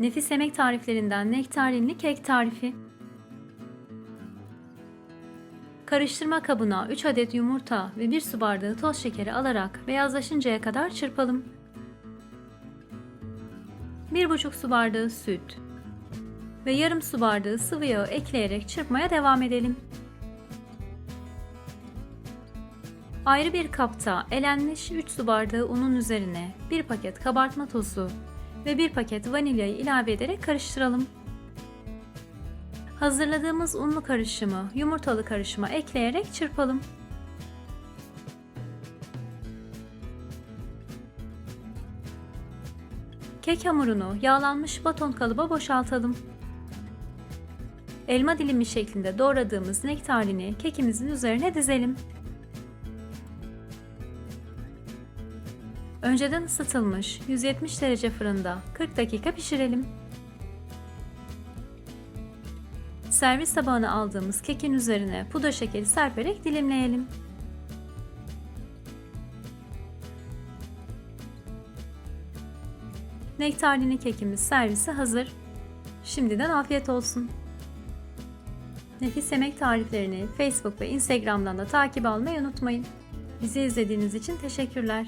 Nefis yemek tariflerinden nektarinli kek tarifi. Karıştırma kabına 3 adet yumurta ve 1 su bardağı toz şekeri alarak beyazlaşıncaya kadar çırpalım. 1,5 su bardağı süt ve yarım su bardağı sıvı yağı ekleyerek çırpmaya devam edelim. Ayrı bir kapta elenmiş 3 su bardağı unun üzerine 1 paket kabartma tozu ve 1 paket vanilyayı ilave ederek karıştıralım. Hazırladığımız unlu karışımı yumurtalı karışıma ekleyerek çırpalım. Kek hamurunu yağlanmış baton kalıba boşaltalım. Elma dilimi şeklinde doğradığımız nektarini kekimizin üzerine dizelim. Önceden ısıtılmış 170 derece fırında 40 dakika pişirelim. Servis tabağına aldığımız kekin üzerine pudra şekeri serperek dilimleyelim. Nektarlı kekimiz servise hazır. Şimdiden afiyet olsun. Nefis yemek tariflerini Facebook ve Instagram'dan da takip almayı unutmayın. Bizi izlediğiniz için teşekkürler.